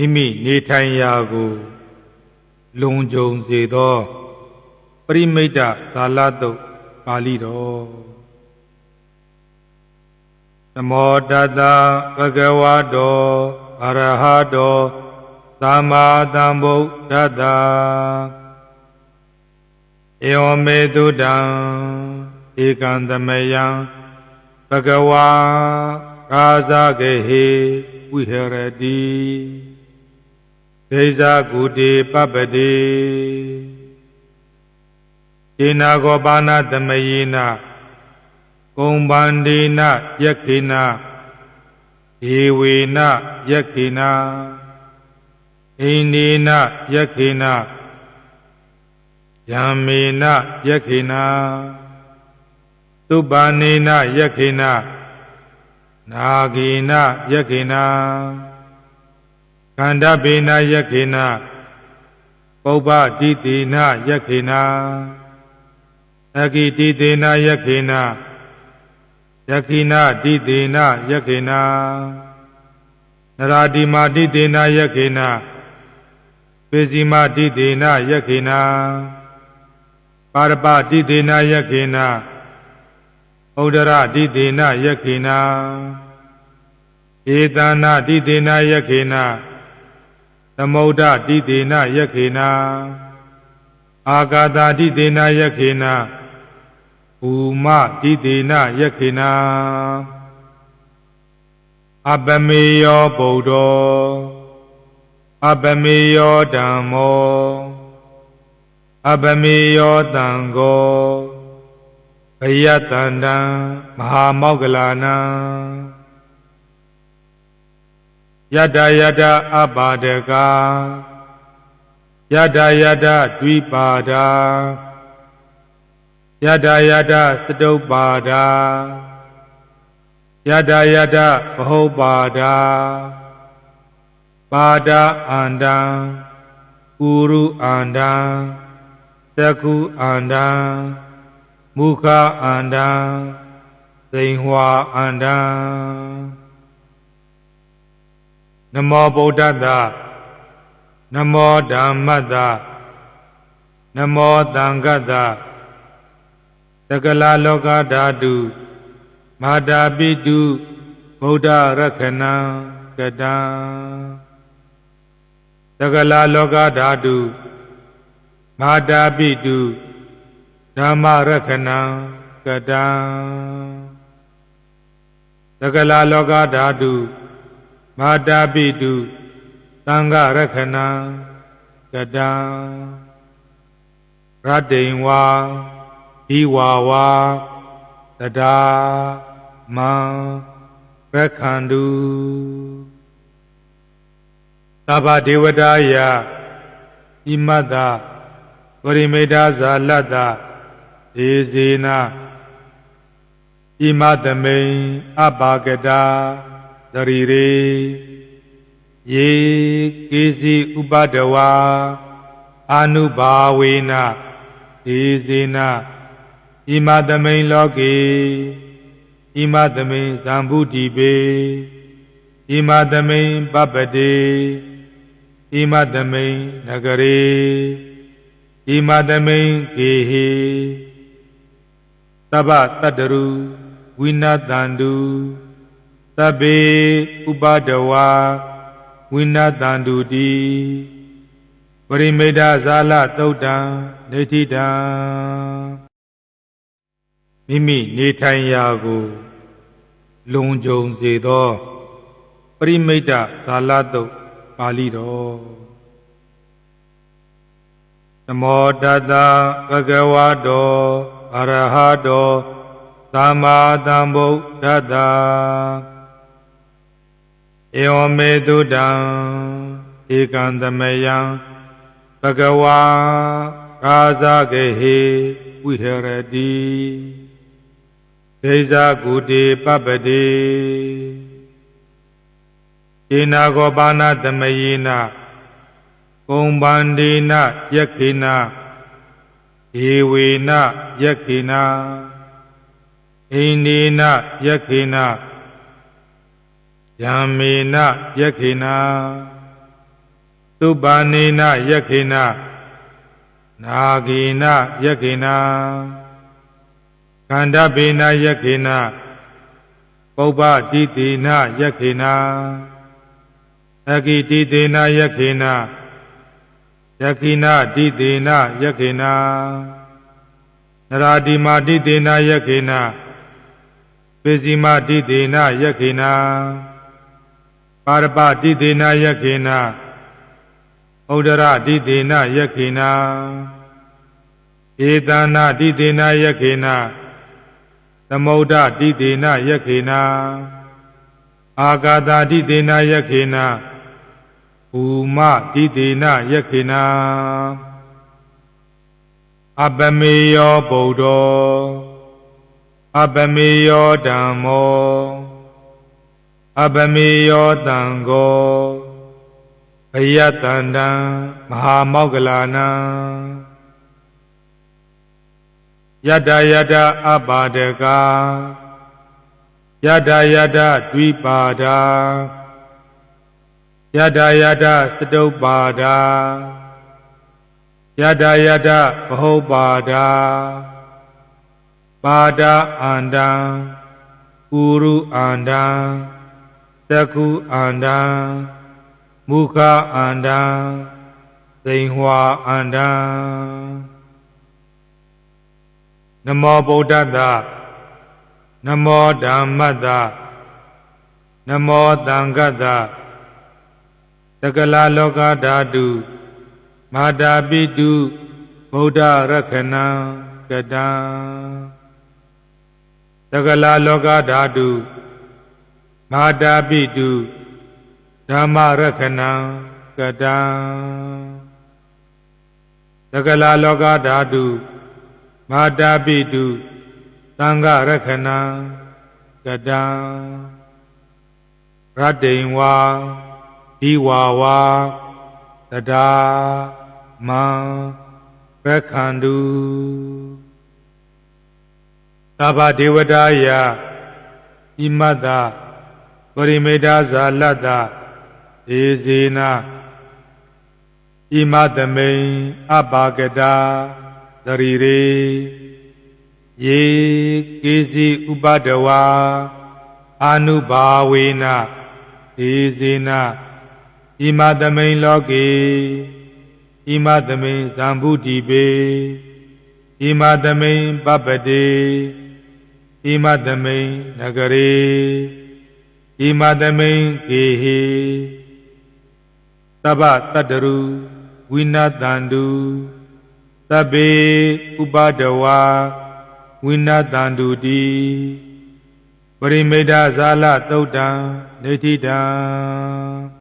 မိမိနေထိုင်ရာကိုလုံခြုံစေသောပရိမိတ်တသာလတုတ်ပါဠိတော်နမောတတဗဂဝတောအရဟတောသမ္မာသမ္ဗုဒ္ဓတ္တဧဝမေတုတံဧကံသမယံဘဂဝါကာဇဂေဟေဝိဟရတိ ဒေဇာကုတိပပတိဧနာဂောပါဏသမယေနကုံဗန္ဒေနယခေနဧဝေနယခေနအိန္ဒေနယခေနယံမေနယခေနသုပါနေနယခေနနာဂေနယခေန ကန္တပေနယခေနပုပ္ပတိတိနယခေနအကိတိတေနယခေနယခိနတိတေနယခေနနရာတိမာတိတေနယခေနပေစီမာတိတေနယခေနပါရပတိတေနယခေနဩဒရတိတေနယခေနဧတနာတိတေနယခေန သမုဒ္ဒတိတေနယခေနအာဂါတာတိတေနယခေနဘူမတိတေနယခေနအပမေယောဗုဒ္ဓောအပမေယောဓမ္မောအပမေယောတံဃောဘယတန္တံမဟာမောက္ကလာနံ ယတယတအပါဒကာယတယတဒွိပါဒာယတယတစတုပ္ပါဒာယတယတဘဟုပ္ပါဒာပါဒအန္တံကုရုအန္တံသကုအန္တံမုခအန္တံသိဉ္ဟဝအန္တံ နမောဗုဒ္ဓတ္တနမောဓမ္မတ္တနမောသံဃတ္တတကလာလောကဓာတုမာတာပိတုဗုဒ္ဓရခဏံကတံတကလာလောကဓာတုမာတာပိတုဓမ္မရခဏံကတံတကလာလောကဓာတု မာတာပိတုသံဃရခဏံကတံရတ္တိံဝါဒီဝါဝါတဒါမံရခန္တုသဗ္ဗဒေဝတာယဣမတ္တဝရိမေတာဇာလတ္တဧဇေနဣမသမိန်အပါကတာ သရီရေယေကေစီဥပဒဝါအာနုဘာဝေနဧဇေနဣမသမိန်လောကေဣမသမိန်သံဗုတိပေဣမသမိန်ပပတေဣမသမိန်နဂရေဣမသမိန်ကေဟေသဗ္ဗတတ္တရုဝိနတန္တု သဗ္ဗေဥပဒဝါဝိနတန္တုတိပရိမေဒဇာလသုတ်တံနေတိတံမိမိနေထိုင်ရာကိုလုံခြုံစေသောပရိမိတ်တဇာလသုတ်ပါဠိတော်နမောတတဗဂဝတောအရဟတောသမ္မာသမ္ဗုဒ္ဓတ္တ ဧဝမေတုတံဧကံသမယံဘဂဝါကာဇဂေဟေဝိဟရတိဒေဇာကုတိပပတိဧနာဂောပါဏသမယေနကုံဗန္ဒေနယခေနဧဝေနယခေနအိန္ဒေနယခေန ယံမေနယခေနသုပါနေနယက္ခိနနာဂေနယက္ခိနခန္ဓဗေနယက္ခိနပုပ္ပတိတေနယက္ခိနအဂိတိတေနယက္ခိနယက္ခိနတိတေနယက္ခိနနရာတိမာတိတေနယက္ခိနပေစီမာတိတေနယက္ခိန ပါရပတိတေနယက္ခိနဩဒရတိတေနယက္ခိနဧတနာတိတေနယက္ခိနသမုဒ္ဒတိတေနယက္ခိနအာဂါတာတိတေနယက္ခိနဘူမတိတေနယက္ခိနအပမေယောဗုဒ္ဓောအပမေယောဓမ္မော အပမေယောတံဃောဘယတန္တံမဟာမောဂလနံယတယတအပါဒကာယတယတဒွိပါဒာယတယတသတုပ္ပါဒာယတယတဘဟုပါဒာပါဒအန္တံကုရုအန္တံ သကုအန္တံမုခအန္တံသိင်္ဟဝအန္တံနမောဗုဒ္ဓတ္တနမောဓမ္မတ္တနမောသံဃတ္တတကလာလောကဓာတုမာတာပိတုဗုဒ္ဓရခဏံကတံတကလာလောကဓာတု မာတာပိတုဓမ္မရခဏံကတံတကလာလောကဓာတုမာတာပိတုသံဃရခဏံကတံရတ္တိံဝါဒီဝါဝါတဒါမံရခန္တုသဗ္ဗဒေဝတာယဣမတ္တ ပရိမေတ္တာဇာလတ္တဧဇေနာဣမသမိန်အပါကတာသရီရေယေကေစီဥပဒဝါအာနုဘာဝေနဧဇေနာဣမသမိန်လောကေဣမသမိန်ဇံဗုတိပေဣမသမိန်ပပတေဣမသမိန်နဂရေ ဣမသမိန်ကေဟေသဗ္ဗတတ္တရုဝိနတန္တုသဗ္ဗေဥပဒဝါဝိနတန္တုတိပရိမေဒဇာလသုတ်တံနေတိတံ